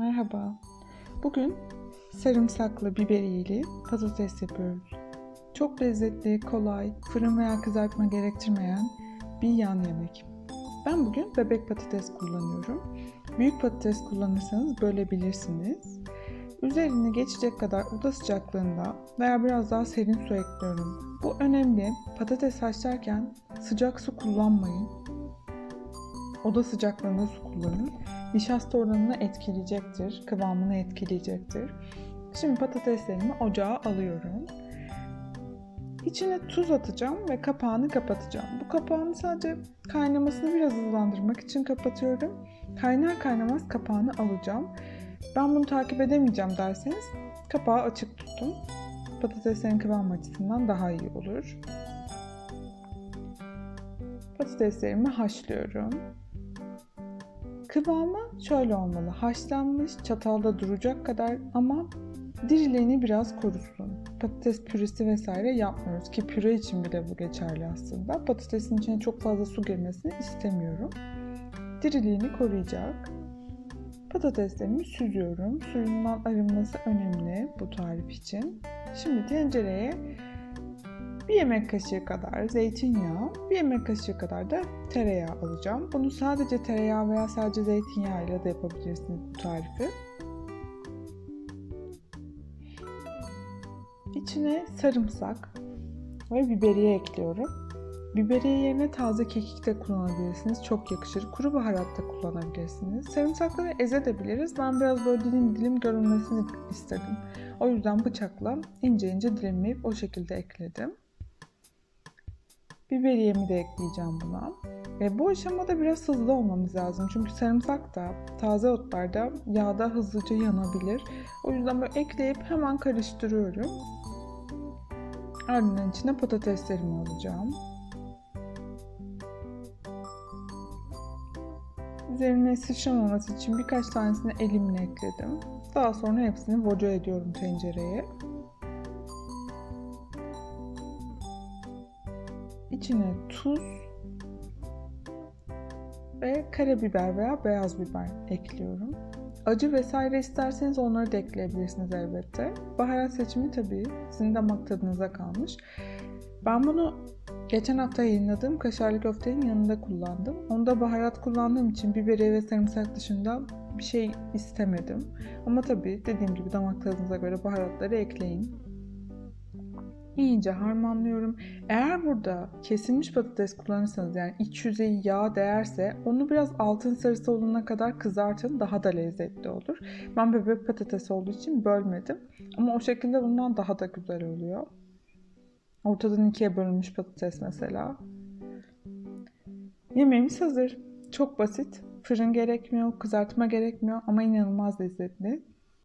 Merhaba. Bugün sarımsaklı biberiyeli patates yapıyoruz. Çok lezzetli, kolay, fırın veya kızartma gerektirmeyen bir yan yemek. Ben bugün bebek patates kullanıyorum. Büyük patates kullanırsanız bölebilirsiniz. Üzerine geçecek kadar oda sıcaklığında veya biraz daha serin su ekliyorum. Bu önemli. Patates haşlarken sıcak su kullanmayın. Oda sıcaklığında su kullanın. Nişasta oranını etkileyecektir, kıvamını etkileyecektir. Şimdi patateslerimi ocağa alıyorum. İçine tuz atacağım ve kapağını kapatacağım. Bu kapağını sadece kaynamasını biraz hızlandırmak için kapatıyorum. Kaynar kaynamaz kapağını alacağım. Ben bunu takip edemeyeceğim derseniz kapağı açık tutun. Patateslerin kıvam açısından daha iyi olur. Patateslerimi haşlıyorum. Kıvamı şöyle olmalı. Haşlanmış, çatalda duracak kadar ama diriliğini biraz korusun. Patates püresi vesaire yapmıyoruz ki püre için bile bu geçerli aslında. Patatesin içine çok fazla su girmesini istemiyorum. Diriliğini koruyacak. Patateslerimi süzüyorum. Suyundan arınması önemli bu tarif için. Şimdi tencereye bir yemek kaşığı kadar zeytinyağı, bir yemek kaşığı kadar da tereyağı alacağım. Bunu sadece tereyağı veya sadece zeytinyağı ile de yapabilirsiniz bu tarifi. İçine sarımsak ve biberiye ekliyorum. Biberiye yerine taze kekik de kullanabilirsiniz. Çok yakışır. Kuru baharat da kullanabilirsiniz. Sarımsakları ezebiliriz. Ben biraz böyle dilim dilim görünmesini istedim. O yüzden bıçakla ince ince dilimleyip o şekilde ekledim. Biberiyemi de ekleyeceğim buna. E, bu aşamada biraz hızlı olmamız lazım. Çünkü sarımsak da taze otlarda yağda hızlıca yanabilir. O yüzden böyle ekleyip hemen karıştırıyorum. Ardından içine patateslerimi alacağım. Üzerine sıçramaması için birkaç tanesini elimle ekledim. Daha sonra hepsini boca ediyorum tencereye. İçine tuz ve karabiber veya beyaz biber ekliyorum. Acı vesaire isterseniz onları da ekleyebilirsiniz elbette. Baharat seçimi tabii sizin damak tadınıza kalmış. Ben bunu geçen hafta yayınladığım kaşarlı köftenin yanında kullandım. Onda baharat kullandığım için biberiye ve sarımsak dışında bir şey istemedim. Ama tabii dediğim gibi damak tadınıza göre baharatları ekleyin iyice harmanlıyorum. Eğer burada kesilmiş patates kullanırsanız yani iç yüzeyi yağ değerse onu biraz altın sarısı olana kadar kızartın daha da lezzetli olur. Ben bebek patates olduğu için bölmedim. Ama o şekilde bundan daha da güzel oluyor. Ortadan ikiye bölünmüş patates mesela. Yemeğimiz hazır. Çok basit. Fırın gerekmiyor, kızartma gerekmiyor ama inanılmaz lezzetli.